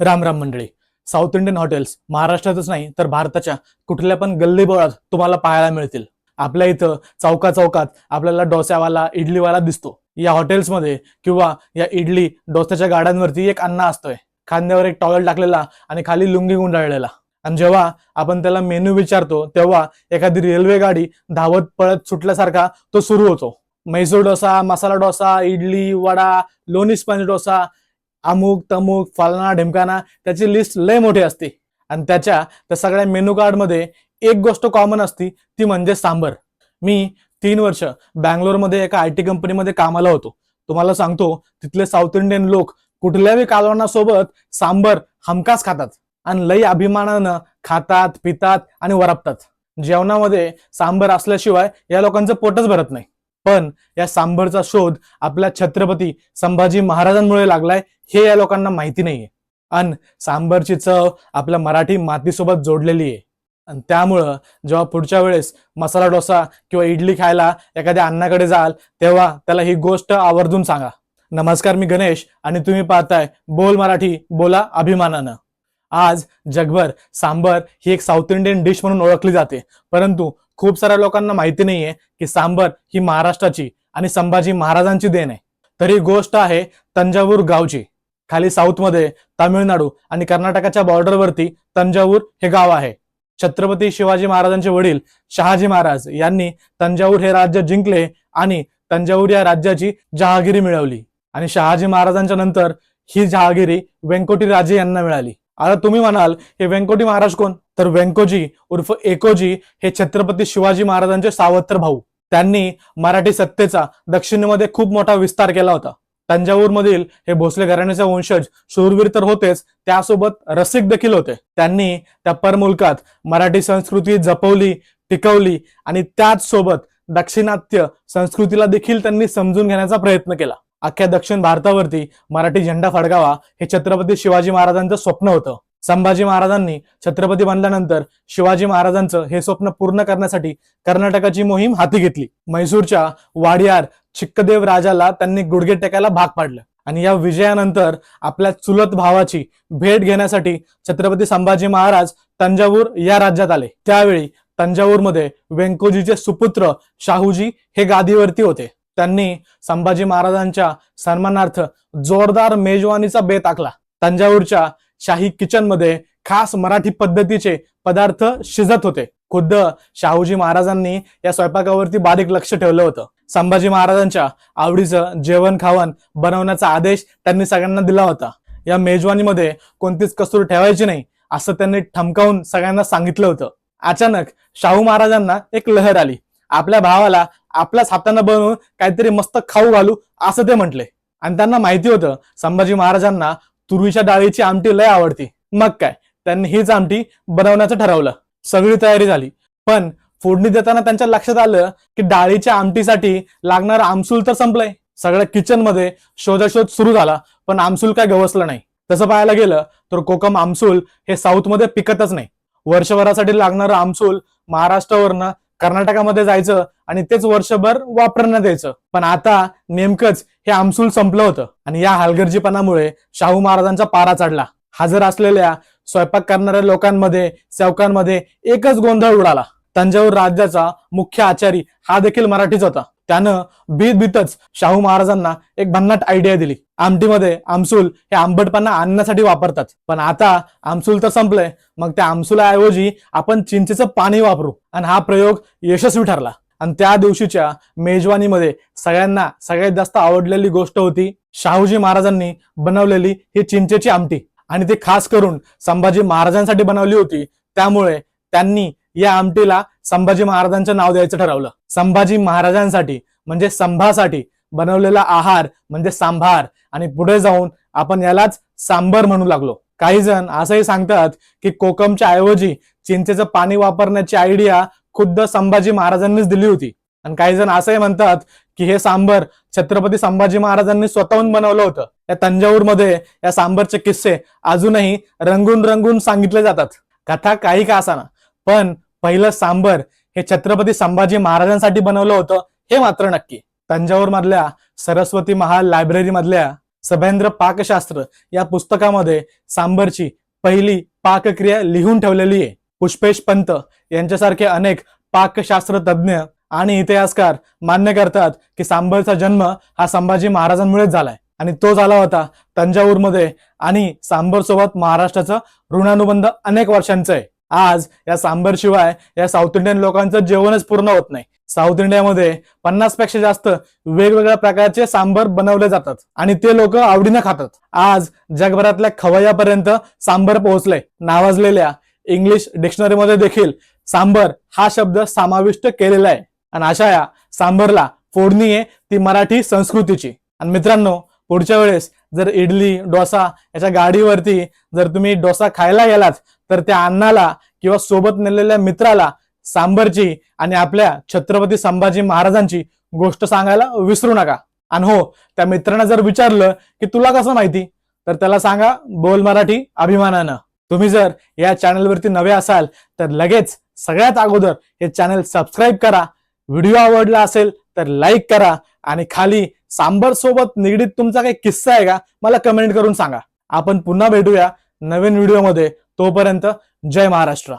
राम राम मंडळी. South Indian hotels महाराष्ट्रातच नाही तर भारताच्या कुठल्या पण गल्लीबोळात तुम्हाला पाहायला मिळतील. आपल्या इथं चौका चौकात आपल्याला डोस्यावाला इडलीवाला दिसतो. या हॉटेल्समध्ये किंवा या इडली डोस्याच्या गाड्यांवरती एक अन्न असतोय. खांद्यावर एक टॉवेल टाकलेला आणि खाली लुंगी गुंडाळलेला. आणि जेव्हा आपण त्याला मेनू विचारतो तेव्हा एखादी रेल्वे गाडी धावत पळत सुटल्यासारखा तो सुरू होतो. मैसूर डोसा मसाला डोसा इडली वडा लोणी स्पंज डोसा अमुक तमुक फलाना ढिमकाना त्याची लिस्ट लय मोठी असते. आणि त्याच्या त्या सगळ्या मेनू कार्डमध्ये एक गोष्ट कॉमन असती ती म्हणजे सांबर. मी तीन वर्ष बँगलोरमध्ये एका आय टी कंपनीमध्ये कामाला होतो. तुम्हाला सांगतो तिथले साऊथ इंडियन लोक कुठल्याही कालवणासोबत सांबर हमखास खातात. आणि लई अभिमानानं खातात पितात आणि वरापतात. जेवणामध्ये सांबर असल्याशिवाय या लोकांचं पोटच भरत नाही. पण या सांबरचा शोध आपल्या छत्रपती संभाजी महाराजांमुळे लागलाय हे या लोकांना माहिती नाहीये. अन सांबरची चव आपल्या मराठी मातीसोबत जोडलेली आहे. आणि त्यामुळं जेव्हा पुढच्या वेळेस मसाला डोसा किंवा इडली खायला एखाद्या अन्नाकडे जाल तेव्हा त्याला ही गोष्ट आवर्जून सांगा. नमस्कार मी गणेश आणि तुम्ही पाहताय बोल मराठी बोला अभिमानानं. आज जगभर सांबर ही एक साऊथ इंडियन डिश म्हणून ओळखली जाते. परंतु खूप साऱ्या लोकांना माहिती नाहीये की सांबर ही महाराष्ट्राची आणि संभाजी महाराजांची देण आहे. तर ही गोष्ट आहे तंजावूर गावची. खाली साऊथमध्ये तामिळनाडू आणि कर्नाटकाच्या बॉर्डरवरती तंजावूर हे गाव आहे. छत्रपती शिवाजी महाराजांचे वडील शहाजी महाराज यांनी तंजावूर हे राज्य जिंकले आणि तंजावूर या राज्याची जहागिरी मिळवली. आणि शहाजी महाराजांच्या नंतर ही जहागिरी व्यंकोटी राजे यांना मिळाली. आता तुम्ही म्हणाल हे व्यंकोटी महाराज कोण? तर व्यंकोजी उर्फ एकोजी हे छत्रपती शिवाजी महाराजांचे सावत्र भाऊ. त्यांनी मराठी सत्तेचा दक्षिणेमध्ये खूप मोठा विस्तार केला होता. तंजावूर मधील हे भोसले घराण्याचे वंशज शूरवीर तर होतेच त्यासोबत रसिक देखील होते. त्यांनी त्या परमुलकात मराठी संस्कृती जपवली टिकवली आणि त्याच सोबत दाक्षिणात्य संस्कृतीला देखील त्यांनी समजून घेण्याचा प्रयत्न केला. अख्ख्या दक्षिण भारतावरती मराठी झेंडा फडकावा हे छत्रपती शिवाजी महाराजांचं स्वप्न होतं. संभाजी महाराजांनी छत्रपती बनल्यानंतर शिवाजी महाराजांचं हे स्वप्न पूर्ण करण्यासाठी कर्नाटकाची मोहीम हाती घेतली. म्हैसूरच्या वाडियार चिक्कदेव राजाला त्यांनी गुडघे टेकायला भाग पाडलं. आणि या विजयानंतर आपल्या चुलत भावाची भेट घेण्यासाठी छत्रपती संभाजी महाराज तंजावूर या राज्यात आले. त्यावेळी तंजावूरमध्ये व्यंकोजीचे सुपुत्र शाहूजी हे गादीवरती होते. त्यांनी संभाजी महाराजांच्या सन्मानार्थ जोरदार मेजवानीचा बेत आखला. तंजावूरच्या शाही किचनमध्ये खास मराठी पद्धतीचे पदार्थ शिजत होते. खुद्द शाहूजी महाराजांनी या स्वयंपाकावरती बारीक लक्ष ठेवलं होतं. संभाजी महाराजांच्या आवडीचं जेवण खावण बनवण्याचा आदेश त्यांनी सगळ्यांना दिला होता. या मेजवानीमध्ये कोणतीच कसूर ठेवायची नाही असं त्यांनी ठमकावून सगळ्यांना सांगितलं होतं. अचानक शाहू महाराजांना एक लहर आली. आपल्या भावाला आपल्याच हाताने बनवून काहीतरी मस्त खाऊ घालू असं ते म्हटले. आणि त्यांना माहिती होतं संभाजी महाराजांना तुरीच्या डाळीची आमटी लय आवडती. मग काय त्यांनी हीच आमटी बनवण्याचं ठरवलं. सगळी तयारी झाली. पण फोडणी देताना त्यांच्या लक्षात आलं की डाळीच्या आमटीसाठी लागणारं आमसूल तर संपलंय. सगळ्या किचनमध्ये शोधाशोध सुरू झाला पण आमसूल काय गवसलं नाही. तसं पाहायला गेलं तर कोकम आमसूल हे साऊथमध्ये पिकतच नाही. वर्षभरासाठी लागणारं आमसूल महाराष्ट्रावरनं कर्नाटकामध्ये जायचं आणि तेच वर्षभर वापरण्यात द्यायचं. पण आता नेमकंच हे आमसूल संपलं होतं. आणि या हलगर्जीपणामुळे शाहू महाराजांचा पारा चढला. हजर असलेल्या स्वयंपाक करणाऱ्या लोकांमध्ये सेवकांमध्ये एकच गोंधळ उडाला. तंजावूर राज्याचा मुख्य आचारी हा देखील मराठीच होता. त्यानं भीत भीतच शाहू महाराजांना एक भन्नाट आयडिया दिली. आमटीमध्ये आमसूल हे आंबटपणा आणण्यासाठी वापरतात. पण आता आमसूल तर संपलंय. मग त्या आमसुलाऐवजी आपण चिंचेचं पाणी वापरू. आणि हा प्रयोग यशस्वी ठरला. आणि त्या दिवशीच्या मेजवानीमध्ये सगळ्यांना सगळ्यात जास्त आवडलेली गोष्ट होती शाहूजी महाराजांनी बनवलेली ही चिंचेची आमटी. आणि ती खास करून संभाजी महाराजांसाठी बनवली होती. त्यामुळे त्यांनी या आमटीला संभाजी महाराजांचं नाव द्यायचं ठरवलं. संभाजी महाराजांसाठी म्हणजे संभासाठी बनवलेला आहार म्हणजे सांभार. आणि पुढे जाऊन आपण यालाच सांबर म्हणू लागलो. काही जण असंही सांगतात की कोकमच्या ऐवजी चिंचेचं पाणी वापरण्याची आयडिया खुद्द संभाजी महाराजांनीच दिली होती. आणि काही जण असंही म्हणतात की हे सांबर छत्रपती संभाजी महाराजांनी स्वतःहून बनवलं होतं. या तंजावूरमध्ये या सांबरचे किस्से अजूनही रंगून रंगून सांगितले जातात. कथा काही का असाना पण पहिलं सांबर हे छत्रपती संभाजी महाराजांसाठी बनवलं होतं हे मात्र नक्की. तंजावूर मधल्या सरस्वती महाल लायब्ररी मधल्या सभेंद्र पाकशास्त्र या पुस्तकामध्ये सांबरची पहिली पाकक्रिया लिहून ठेवलेली आहे. पुष्पेश पंत यांच्यासारखे अनेक पाकशास्त्र तज्ज्ञ आणि इतिहासकार मान्य करतात की सांबरचा जन्म हा संभाजी महाराजांमुळेच झालाय. आणि तो झाला होता तंजावूरमध्ये आणि सांबर सोबत महाराष्ट्राचा ऋणानुबंध अनेक वर्षांचा आहे. आज या सांबर शिवाय या साऊथ इंडियन लोकांचं जेवणच पूर्ण होत नाही. साऊथ इंडियामध्ये पन्नासपेक्षा जास्त वेगवेगळ्या प्रकारचे सांबर बनवले जातात आणि ते लोक आवडीनं खातात. आज जगभरातल्या खवयापर्यंत सांबर पोहोचले नावाजलेल्या इंग्लिश डिक्शनरीमध्ये देखील सांबर हा शब्द समाविष्ट केलेला आहे. आणि अशा या सांबरला फोडणी आहे ती मराठी संस्कृतीची. आणि मित्रांनो पुढच्या वेळेस जर इडली डोसा याच्या गाडीवरती जर तुम्ही डोसा खायला गेलात तर त्या अन्नाला किंवा सोबत नेलेल्या मित्राला सांबरची आणि आपल्या छत्रपती संभाजी महाराजांची गोष्ट सांगायला विसरू नका. आणि हो त्या मित्रांना जर विचारलं की तुला कसं माहिती? तर त्याला सांगा बोल मराठी अभिमानानं. तुम्ही जर या चॅनलवरती नवे असाल तर लगेच सगळ्यात अगोदर हे चॅनल सबस्क्राईब करा. व्हिडिओ आवडला असेल तर लाईक करा. आणि खाली सांबर सोबत निगडीत तुमचा काही किस्सा आहे का मला कमेंट करून सांगा. आपण पुन्हा भेटूया नवीन व्हिडिओमध्ये. तोपर्यंत जय महाराष्ट्र.